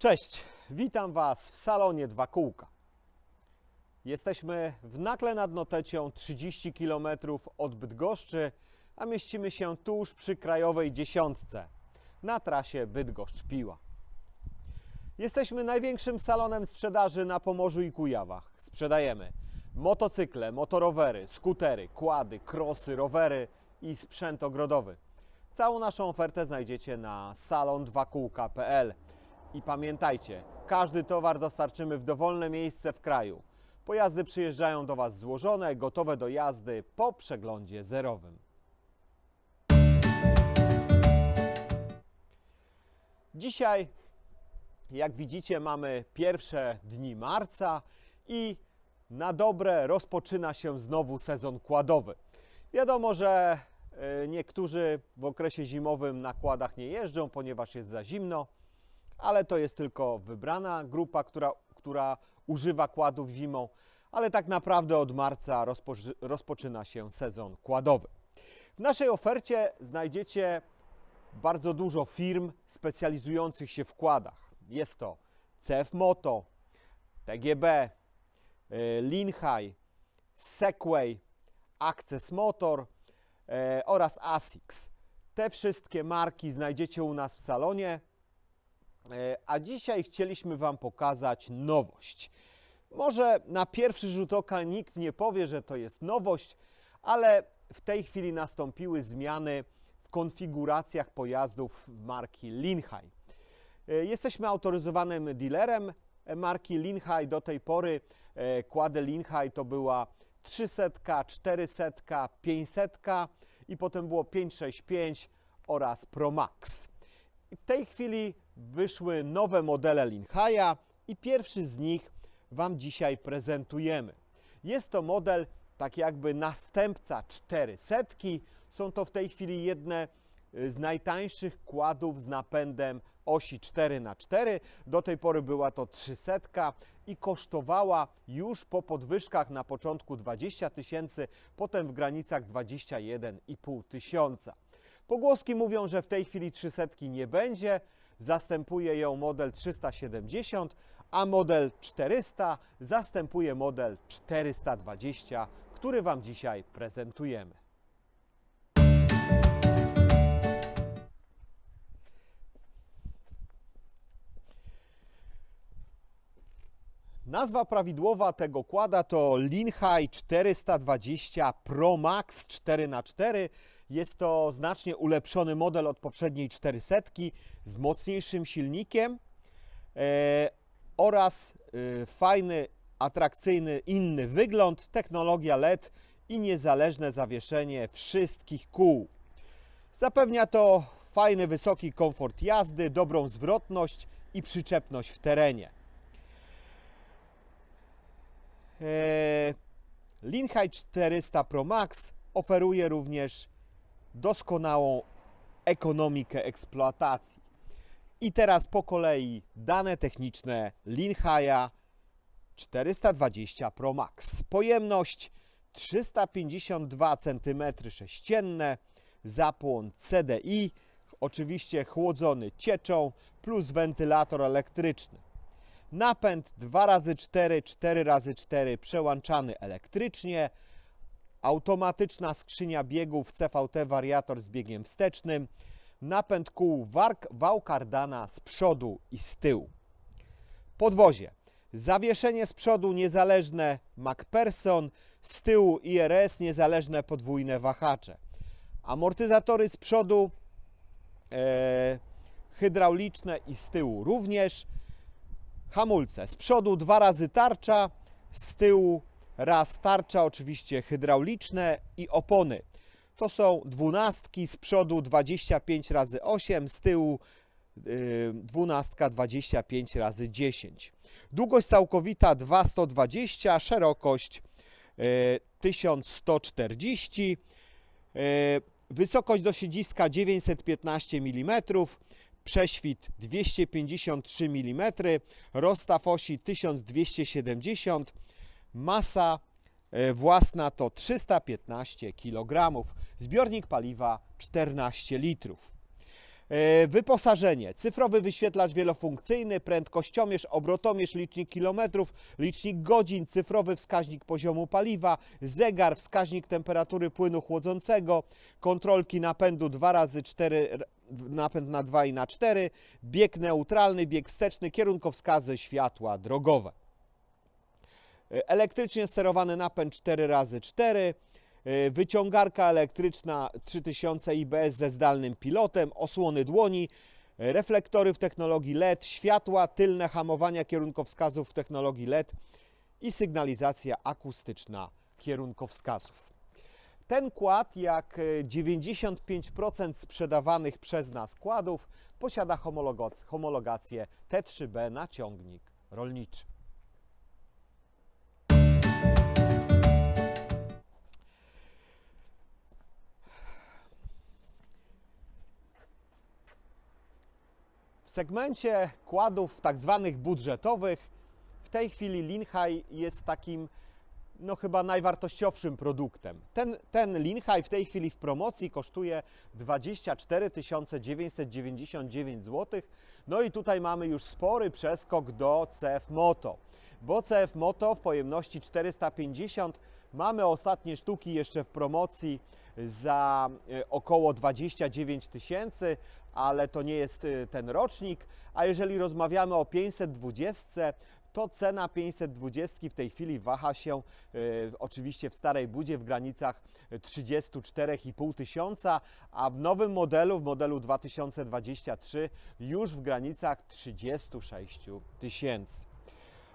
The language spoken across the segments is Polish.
Cześć, witam Was w salonie Dwa Kółka. Jesteśmy w Nakle nad Notecią, 30 km od Bydgoszczy, a mieścimy się tuż przy krajowej dziesiątce na trasie Bydgoszcz-Piła. Jesteśmy największym salonem sprzedaży na Pomorzu i Kujawach. Sprzedajemy motocykle, motorowery, skutery, kłady, krosy, rowery i sprzęt ogrodowy. Całą naszą ofertę znajdziecie na salon2kółka.pl. I pamiętajcie, każdy towar dostarczymy w dowolne miejsce w kraju. Pojazdy przyjeżdżają do Was złożone, gotowe do jazdy po przeglądzie zerowym. Dzisiaj, jak widzicie, mamy pierwsze dni marca i na dobre rozpoczyna się znowu sezon kładowy. Wiadomo, że e, niektórzy w okresie zimowym na kładach nie jeżdżą, ponieważ jest za zimno ale to jest tylko wybrana grupa, która, która używa kładów zimą, ale tak naprawdę od marca rozpoczy, rozpoczyna się sezon kładowy. W naszej ofercie znajdziecie bardzo dużo firm specjalizujących się w kładach. Jest to CF Moto, TGB, y, Linhai, Segway, Access Motor e, oraz ASICS. Te wszystkie marki znajdziecie u nas w salonie. E, A dzisiaj chcieliśmy Wam pokazać nowość. Może na pierwszy rzut oka nikt nie powie, że to jest nowość, ale w tej chwili nastąpiły zmiany w konfiguracjach pojazdów marki Linhai. E, Jesteśmy autoryzowanym dealerem marki Linhai. Do tej pory e, kłady Linhai to była 300, 400, 500 i potem było 565 oraz Pro Max. W tej chwili wyszły nowe modele Linhaja i pierwszy z nich Wam dzisiaj prezentujemy. Jest to model tak jakby następca 400. Są to w tej chwili jedne y, z najtańszych kładów z napędem osi 4x4. Do tej pory była to 300 i kosztowała już po podwyżkach na początku 20 tysięcy, potem w granicach 21,5 tysiąca. Pogłoski mówią, że w tej chwili 300 nie będzie, zastępuje ją model 370, a model 400 zastępuje model 420, który Wam dzisiaj prezentujemy. Nazwa prawidłowa tego kłada to Linhai 420 Pro Max 4x4. Jest to znacznie ulepszony model od poprzedniej 400 z mocniejszym silnikiem e, oraz e, fajny, atrakcyjny inny wygląd, technologia LED i niezależne zawieszenie wszystkich kół. Zapewnia to fajny, wysoki komfort jazdy, dobrą zwrotność i przyczepność w terenie. Eee, Linhai 400 Pro Max oferuje również doskonałą ekonomikę eksploatacji. I teraz po kolei dane techniczne Linhaja 420 Pro Max. Pojemność 352 cm3, zapłon CDI, oczywiście chłodzony cieczą plus wentylator elektryczny. Napęd 2x4, 4x4 przełączany elektrycznie, automatyczna skrzynia biegów CVT wariator z biegiem wstecznym, napęd kół wark, wał kardana z przodu i z tyłu. Podwozie. Zawieszenie z przodu niezależne MacPherson, z tyłu IRS niezależne podwójne wahacze. Amortyzatory z przodu e, hydrauliczne i z tyłu również. Hamulce z przodu dwa razy tarcza, z tyłu raz tarcza, oczywiście hydrauliczne i opony. To są dwunastki z przodu 25 razy 8, z tyłu yy, dwunastka 25 razy 10. Długość całkowita 2120, szerokość yy, 1140, yy, wysokość do siedziska 915 mm, prześwit 253 mm, rozstaw osi 1270 Masa e, własna to 315 kg, zbiornik paliwa 14 litrów. E, Wyposażenie. Cyfrowy wyświetlacz wielofunkcyjny, prędkościomierz, obrotomierz, licznik kilometrów, licznik godzin, cyfrowy wskaźnik poziomu paliwa, zegar, wskaźnik temperatury płynu chłodzącego, kontrolki napędu 2 razy 4 napęd na 2 i na 4, bieg neutralny, bieg wsteczny, kierunkowskazy, światła drogowe. Elektrycznie sterowany napęd 4x4, e, wyciągarka elektryczna 3000 IBS ze zdalnym pilotem, osłony dłoni, reflektory w technologii LED, światła, tylne hamowania kierunkowskazów w technologii LED i sygnalizacja akustyczna kierunkowskazów. Ten kład, jak e, 95% sprzedawanych przez nas kładów, posiada homologac- homologację T3B na ciągnik rolniczy. W segmencie kładów tak zwanych budżetowych w tej chwili Linhai jest takim no chyba najwartościowszym produktem. Ten, ten Linhai w tej chwili w promocji kosztuje 24 999 zł. No i tutaj mamy już spory przeskok do CF Moto, bo CF Moto w pojemności 450 mamy ostatnie sztuki jeszcze w promocji za e, około 29 tysięcy, ale to nie jest e, ten rocznik. A jeżeli rozmawiamy o 520, to cena 520 w tej chwili waha się e, oczywiście w Starej Budzie w granicach 34,5 tysiąca, a w nowym modelu, w modelu 2023 już w granicach 36 tysięcy.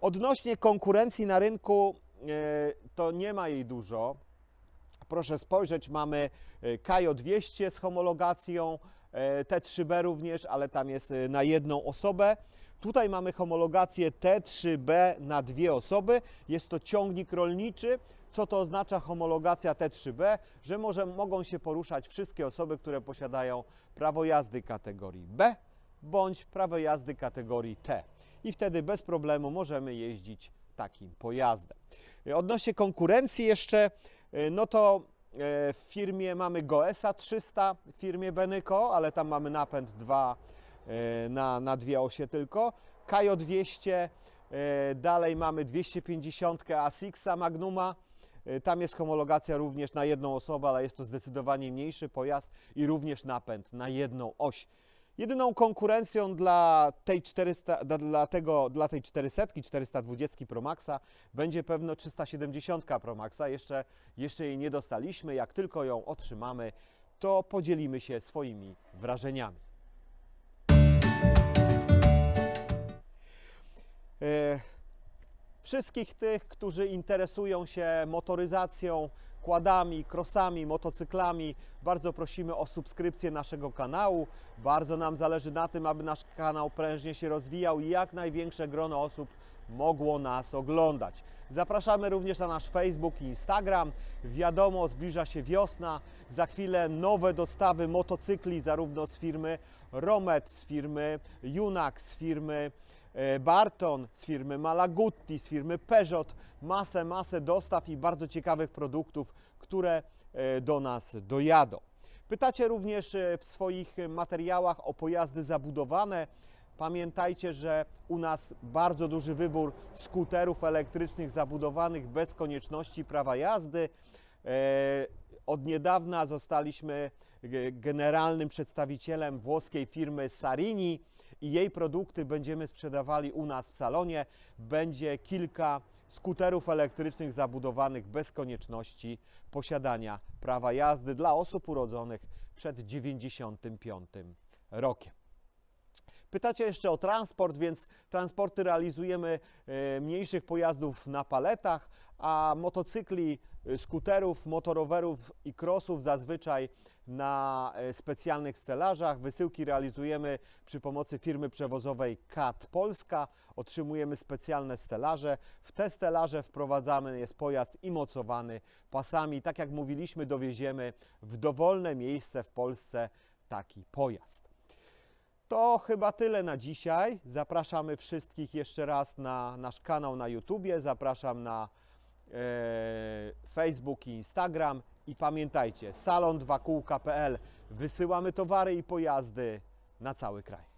Odnośnie konkurencji na rynku, e, to nie ma jej dużo. Proszę spojrzeć, mamy e, Kajo 200 z homologacją, e, T3B również, ale tam jest e, na jedną osobę. Tutaj mamy homologację T3B na dwie osoby. Jest to ciągnik rolniczy. Co to oznacza homologacja T3B? Że może, mogą się poruszać wszystkie osoby, które posiadają prawo jazdy kategorii B bądź prawo jazdy kategorii T. I wtedy bez problemu możemy jeździć takim pojazdem. Odnośnie konkurencji jeszcze, no to e, w firmie mamy Goesa 300, w firmie Benyko, ale tam mamy napęd 2 e, na, na dwie osie tylko. Kajo 200, e, dalej mamy 250 Asixa Magnuma. E, Tam jest homologacja również na jedną osobę, ale jest to zdecydowanie mniejszy pojazd i również napęd na jedną oś. Jedyną konkurencją dla tej 400, dla- tego, dla tej 400, 420 Pro Maxa będzie pewno 370 Pro Maxa. Jeszcze, jeszcze jej nie dostaliśmy. Jak tylko ją otrzymamy, to podzielimy się swoimi wrażeniami. E, Wszystkich tych, którzy interesują się motoryzacją, kładami, krosami, motocyklami, bardzo prosimy o subskrypcję naszego kanału. Bardzo nam zależy na tym, aby nasz kanał prężnie się rozwijał i jak największe grono osób mogło nas oglądać. Zapraszamy również na nasz Facebook i Instagram. Wiadomo, zbliża się wiosna. Za chwilę nowe dostawy motocykli zarówno z firmy Romet, z firmy Junak, z firmy Barton, z firmy Malagutti, z firmy Peugeot, masę, masę dostaw i bardzo ciekawych produktów, które e, do nas dojadą. Pytacie również e, w swoich materiałach o pojazdy zabudowane. Pamiętajcie, że u nas bardzo duży wybór skuterów elektrycznych zabudowanych bez konieczności prawa jazdy. E, Od niedawna zostaliśmy generalnym przedstawicielem włoskiej firmy Sarini i jej produkty będziemy sprzedawali u nas w salonie. Będzie kilka skuterów elektrycznych zabudowanych bez konieczności posiadania prawa jazdy dla osób urodzonych przed 95 rokiem. Pytacie jeszcze o transport, więc transporty realizujemy e, mniejszych pojazdów na paletach, a motocykli, e, skuterów, motorowerów i crossów zazwyczaj na e, specjalnych stelażach. Wysyłki realizujemy przy pomocy firmy przewozowej CAT Polska. Otrzymujemy specjalne stelaże. W te stelaże wprowadzamy jest pojazd i mocowany pasami. Tak jak mówiliśmy, dowieziemy w dowolne miejsce w Polsce taki pojazd. To chyba tyle na dzisiaj. Zapraszamy wszystkich jeszcze raz na nasz kanał na YouTubie. Zapraszam na e, Facebook i Instagram. I pamiętajcie, salon2kółka.pl. Wysyłamy towary i pojazdy na cały kraj.